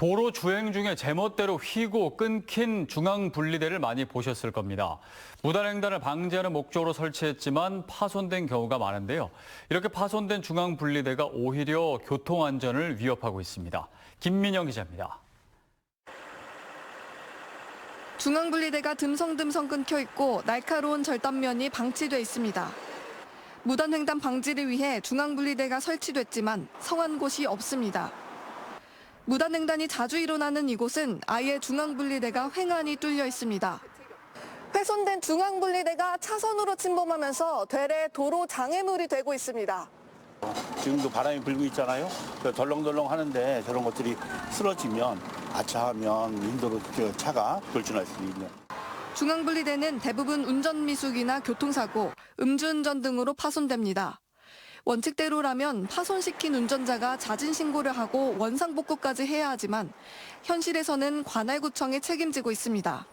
도로 주행 중에 제멋대로 휘고 끊긴 중앙 분리대를 많이 보셨을 겁니다. 무단횡단을 방지하는 목적으로 설치했지만 파손된 경우가 많은데요. 이렇게 파손된 중앙 분리대가 오히려 교통 안전을 위협하고 있습니다. 김민영 기자입니다. 중앙 분리대가 듬성듬성 끊겨 있고 날카로운 절단면이 방치돼 있습니다. 무단횡단 방지를 위해 중앙 분리대가 설치됐지만 성한 곳이 없습니다. 무단횡단이 자주 일어나는 이곳은 아예 중앙분리대가 횡안이 뚫려 있습니다. 훼손된 중앙분리대가 차선으로 침범하면서 되레 도로 장애물이 되고 있습니다. 지금도 바람이 불고 있잖아요. 그 덜렁덜렁 하는데 저런 것들이 쓰러지면 아차하면 인도로 저 차가 돌진할 수 있는. 중앙분리대는 대부분 운전미숙이나 교통사고, 음주운전 등으로 파손됩니다. 원칙대로라면 파손시킨 운전자가 자진 신고를 하고 원상 복구까지 해야 하지만 현실에서는 관할구청이 책임지고 있습니다.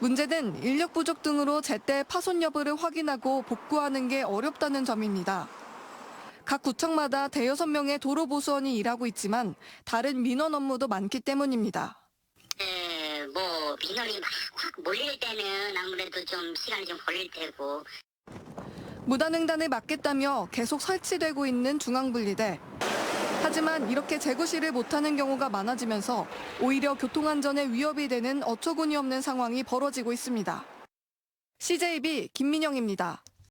문제는 인력 부족 등으로 제때 파손 여부를 확인하고 복구하는 게 어렵다는 점입니다. 각 구청마다 대여섯 명의 도로 보수원이 일하고 있지만 다른 민원 업무도 많기 때문입니다. 네, 뭐 민원이 막 확 몰릴 때는 아무래도 좀 시간이 좀 걸릴 테고 무단횡단을 막겠다며 계속 설치되고 있는 중앙분리대. 하지만 이렇게 재구시를 못하는 경우가 많아지면서 오히려 교통안전에 위협이 되는 어처구니 없는 상황이 벌어지고 있습니다. CJB 김민영입니다.